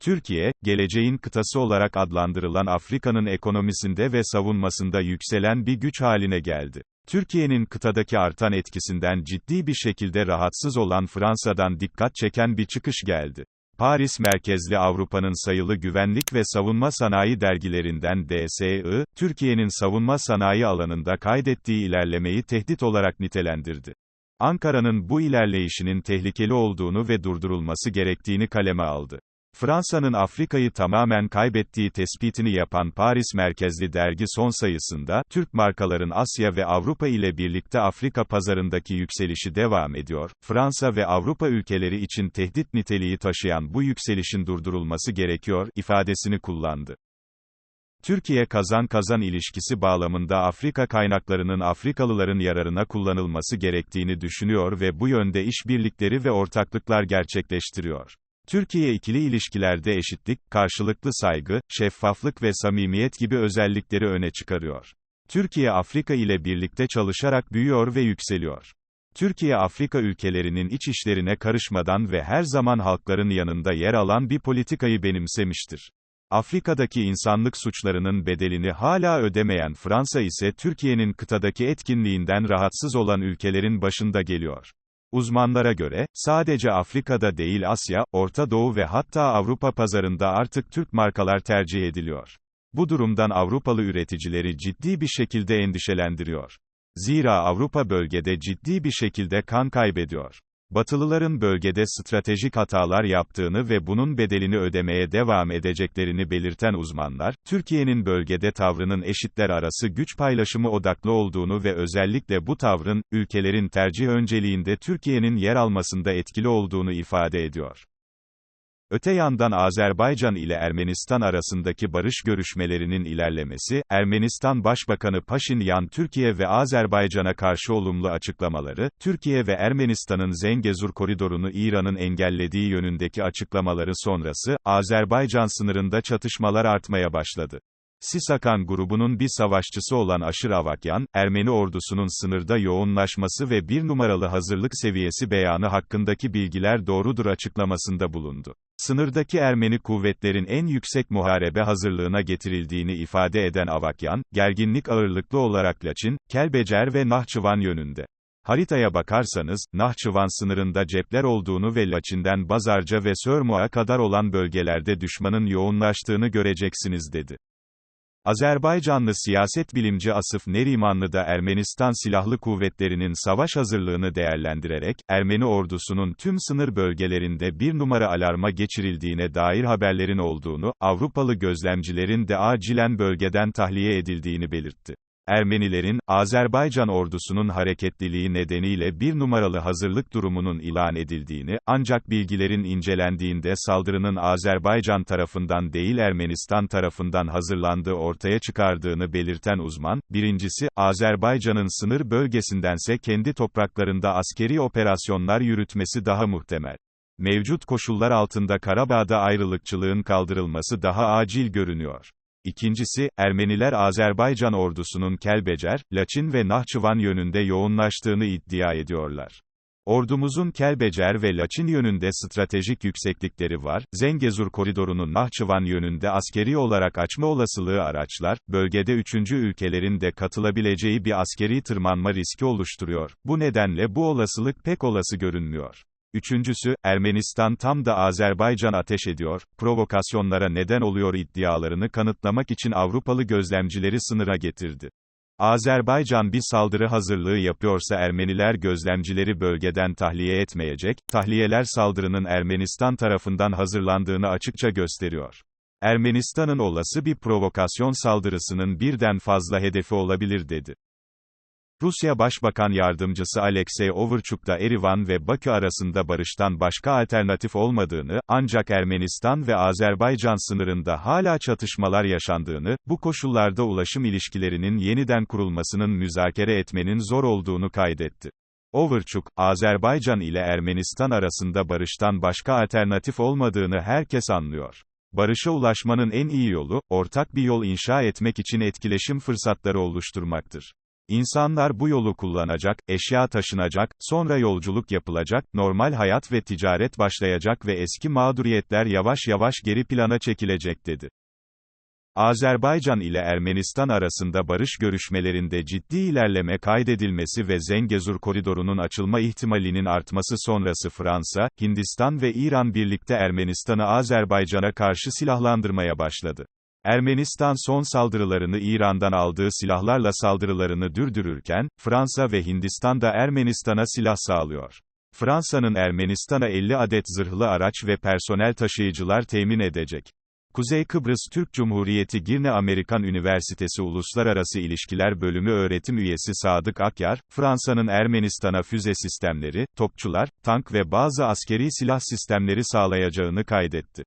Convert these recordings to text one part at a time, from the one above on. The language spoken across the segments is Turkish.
Türkiye, geleceğin kıtası olarak adlandırılan Afrika'nın ekonomisinde ve savunmasında yükselen bir güç haline geldi. Türkiye'nin kıtadaki artan etkisinden ciddi bir şekilde rahatsız olan Fransa'dan dikkat çeken bir çıkış geldi. Paris merkezli Avrupa'nın sayılı güvenlik ve savunma sanayi dergilerinden DSI, Türkiye'nin savunma sanayi alanında kaydettiği ilerlemeyi tehdit olarak nitelendirdi. Ankara'nın bu ilerleyişinin tehlikeli olduğunu ve durdurulması gerektiğini kaleme aldı. Fransa'nın Afrika'yı tamamen kaybettiği tespitini yapan Paris merkezli dergi son sayısında, Türk markaların Asya ve Avrupa ile birlikte Afrika pazarındaki yükselişi devam ediyor, Fransa ve Avrupa ülkeleri için tehdit niteliği taşıyan bu yükselişin durdurulması gerekiyor, ifadesini kullandı. Türkiye kazan-kazan ilişkisi bağlamında Afrika kaynaklarının Afrikalıların yararına kullanılması gerektiğini düşünüyor ve bu yönde işbirlikleri ve ortaklıklar gerçekleştiriyor. Türkiye ikili ilişkilerde eşitlik, karşılıklı saygı, şeffaflık ve samimiyet gibi özellikleri öne çıkarıyor. Türkiye Afrika ile birlikte çalışarak büyüyor ve yükseliyor. Türkiye Afrika ülkelerinin iç işlerine karışmadan ve her zaman halkların yanında yer alan bir politikayı benimsemiştir. Afrika'daki insanlık suçlarının bedelini hala ödemeyen Fransa ise Türkiye'nin kıtadaki etkinliğinden rahatsız olan ülkelerin başında geliyor. Uzmanlara göre, sadece Afrika'da değil Asya, Orta Doğu ve hatta Avrupa pazarında artık Türk markalar tercih ediliyor. Bu durumdan Avrupalı üreticileri ciddi bir şekilde endişelendiriyor. Zira Avrupa bölgede ciddi bir şekilde kan kaybediyor. Batılıların bölgede stratejik hatalar yaptığını ve bunun bedelini ödemeye devam edeceklerini belirten uzmanlar, Türkiye'nin bölgede tavrının eşitler arası güç paylaşımı odaklı olduğunu ve özellikle bu tavrın, ülkelerin tercih önceliğinde Türkiye'nin yer almasında etkili olduğunu ifade ediyor. Öte yandan Azerbaycan ile Ermenistan arasındaki barış görüşmelerinin ilerlemesi, Ermenistan Başbakanı Paşinyan Türkiye ve Azerbaycan'a karşı olumlu açıklamaları, Türkiye ve Ermenistan'ın Zengezur koridorunu İran'ın engellediği yönündeki açıklamaları sonrası, Azerbaycan sınırında çatışmalar artmaya başladı. Sisakan grubunun bir savaşçısı olan Aşır Avakyan, Ermeni ordusunun sınırda yoğunlaşması ve bir numaralı hazırlık seviyesi beyanı hakkındaki bilgiler doğrudur açıklamasında bulundu. Sınırdaki Ermeni kuvvetlerin en yüksek muharebe hazırlığına getirildiğini ifade eden Avakyan, gerginlik ağırlıklı olarak Laçin, Kelbecer ve Nahçıvan yönünde. Haritaya bakarsanız, Nahçıvan sınırında cepler olduğunu ve Laçin'den Bazarca ve Sörmu'a kadar olan bölgelerde düşmanın yoğunlaştığını göreceksiniz dedi. Azerbaycanlı siyaset bilimci Asıf Nerimanlı da Ermenistan Silahlı Kuvvetleri'nin savaş hazırlığını değerlendirerek, Ermeni ordusunun tüm sınır bölgelerinde bir numara alarma geçirildiğine dair haberlerin olduğunu, Avrupalı gözlemcilerin de acilen bölgeden tahliye edildiğini belirtti. Ermenilerin, Azerbaycan ordusunun hareketliliği nedeniyle bir numaralı hazırlık durumunun ilan edildiğini, ancak bilgilerin incelendiğinde saldırının Azerbaycan tarafından değil Ermenistan tarafından hazırlandığı ortaya çıkardığını belirten uzman, birincisi, Azerbaycan'ın sınır bölgesindense kendi topraklarında askeri operasyonlar yürütmesi daha muhtemel. Mevcut koşullar altında Karabağ'da ayrılıkçılığın kaldırılması daha acil görünüyor. İkincisi, Ermeniler Azerbaycan ordusunun Kelbecer, Laçin ve Nahçıvan yönünde yoğunlaştığını iddia ediyorlar. Ordumuzun Kelbecer ve Laçin yönünde stratejik yükseklikleri var, Zengezur koridorunu Nahçıvan yönünde askeri olarak açma olasılığı araçlar, bölgede üçüncü ülkelerin de katılabileceği bir askeri tırmanma riski oluşturuyor. Bu nedenle bu olasılık pek olası görünmüyor. Üçüncüsü, Ermenistan tam da Azerbaycan ateş ediyor, provokasyonlara neden oluyor iddialarını kanıtlamak için Avrupalı gözlemcileri sınıra getirdi. Azerbaycan bir saldırı hazırlığı yapıyorsa Ermeniler gözlemcileri bölgeden tahliye etmeyecek, tahliyeler saldırının Ermenistan tarafından hazırlandığını açıkça gösteriyor. Ermenistan'ın olası bir provokasyon saldırısının birden fazla hedefi olabilir dedi. Rusya Başbakan Yardımcısı Alexey Overchuk da Erivan ve Bakü arasında barıştan başka alternatif olmadığını, ancak Ermenistan ve Azerbaycan sınırında hala çatışmalar yaşandığını, bu koşullarda ulaşım ilişkilerinin yeniden kurulmasının müzakere etmenin zor olduğunu kaydetti. Overchuk, Azerbaycan ile Ermenistan arasında barıştan başka alternatif olmadığını herkes anlıyor. Barışa ulaşmanın en iyi yolu, ortak bir yol inşa etmek için etkileşim fırsatları oluşturmaktır. İnsanlar bu yolu kullanacak, eşya taşınacak, sonra yolculuk yapılacak, normal hayat ve ticaret başlayacak ve eski mağduriyetler yavaş yavaş geri plana çekilecek dedi. Azerbaycan ile Ermenistan arasında barış görüşmelerinde ciddi ilerleme kaydedilmesi ve Zengezur koridorunun açılma ihtimalinin artması sonrası Fransa, Hindistan ve İran birlikte Ermenistan'ı Azerbaycan'a karşı silahlandırmaya başladı. Ermenistan son saldırılarını İran'dan aldığı silahlarla saldırılarını dürdürürken, Fransa ve Hindistan da Ermenistan'a silah sağlıyor. Fransa'nın Ermenistan'a 50 adet zırhlı araç ve personel taşıyıcılar temin edecek. Kuzey Kıbrıs Türk Cumhuriyeti Girne Amerikan Üniversitesi Uluslararası İlişkiler Bölümü öğretim üyesi Sadık Akyar, Fransa'nın Ermenistan'a füze sistemleri, topçular, tank ve bazı askeri silah sistemleri sağlayacağını kaydetti.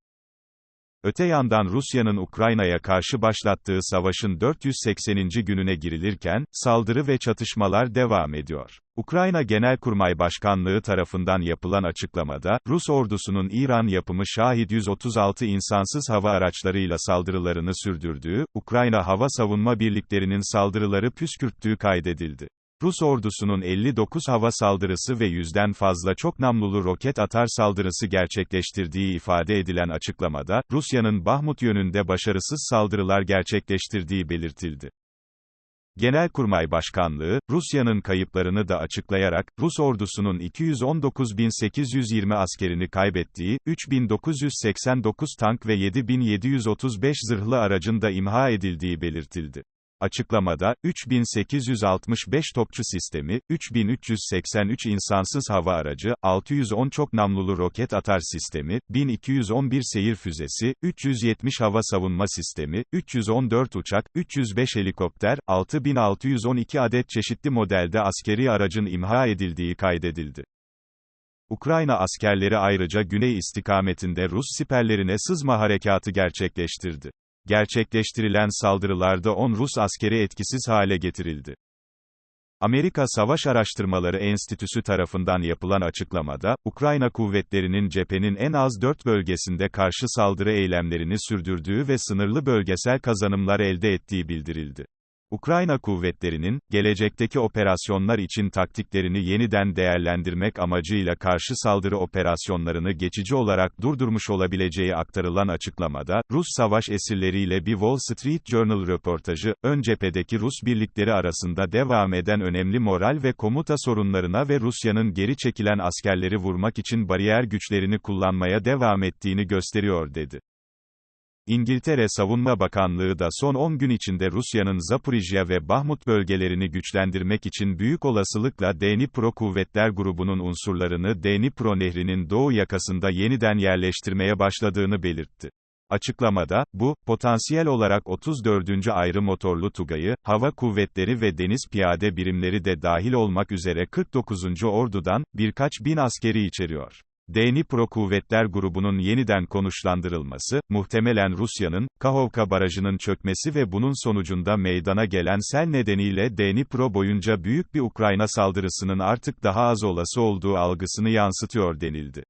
Öte yandan Rusya'nın Ukrayna'ya karşı başlattığı savaşın 480. gününe girilirken, saldırı ve çatışmalar devam ediyor. Ukrayna Genelkurmay Başkanlığı tarafından yapılan açıklamada, Rus ordusunun İran yapımı Şahid 136 insansız hava araçlarıyla saldırılarını sürdürdüğü, Ukrayna Hava Savunma Birliklerinin saldırıları püskürttüğü kaydedildi. Rus ordusunun 59 hava saldırısı ve yüzden fazla çok namlulu roket atar saldırısı gerçekleştirdiği ifade edilen açıklamada, Rusya'nın Bahmut yönünde başarısız saldırılar gerçekleştirdiği belirtildi. Genelkurmay Başkanlığı, Rusya'nın kayıplarını da açıklayarak, Rus ordusunun 219.820 askerini kaybettiği, 3.989 tank ve 7.735 zırhlı aracın da imha edildiği belirtildi. Açıklamada, 3865 topçu sistemi, 3383 insansız hava aracı, 610 çok namlulu roket atar sistemi, 1211 seyir füzesi, 370 hava savunma sistemi, 314 uçak, 305 helikopter, 6612 adet çeşitli modelde askeri aracın imha edildiği kaydedildi. Ukrayna askerleri ayrıca güney istikametinde Rus siperlerine sızma harekatı gerçekleştirdi. Gerçekleştirilen saldırılarda 10 Rus askeri etkisiz hale getirildi. Amerika Savaş Araştırmaları Enstitüsü tarafından yapılan açıklamada, Ukrayna kuvvetlerinin cephenin en az 4 bölgesinde karşı saldırı eylemlerini sürdürdüğü ve sınırlı bölgesel kazanımlar elde ettiği bildirildi. Ukrayna kuvvetlerinin, gelecekteki operasyonlar için taktiklerini yeniden değerlendirmek amacıyla karşı saldırı operasyonlarını geçici olarak durdurmuş olabileceği aktarılan açıklamada, Rus savaş esirleriyle bir Wall Street Journal röportajı, ön cephedeki Rus birlikleri arasında devam eden önemli moral ve komuta sorunlarına ve Rusya'nın geri çekilen askerleri vurmak için bariyer güçlerini kullanmaya devam ettiğini gösteriyor dedi. İngiltere Savunma Bakanlığı da son 10 gün içinde Rusya'nın Zaporijya ve Bahmut bölgelerini güçlendirmek için büyük olasılıkla Dnipro Kuvvetler Grubu'nun unsurlarını Dnipro Nehri'nin doğu yakasında yeniden yerleştirmeye başladığını belirtti. Açıklamada, bu, potansiyel olarak 34. ayrı motorlu Tugay'ı, hava kuvvetleri ve deniz piyade birimleri de dahil olmak üzere 49. ordudan, birkaç bin askeri içeriyor. Dnipro Kuvvetler Grubu'nun yeniden konuşlandırılması, muhtemelen Rusya'nın, Kahovka Barajı'nın çökmesi ve bunun sonucunda meydana gelen sel nedeniyle Dnipro boyunca büyük bir Ukrayna saldırısının artık daha az olası olduğu algısını yansıtıyor denildi.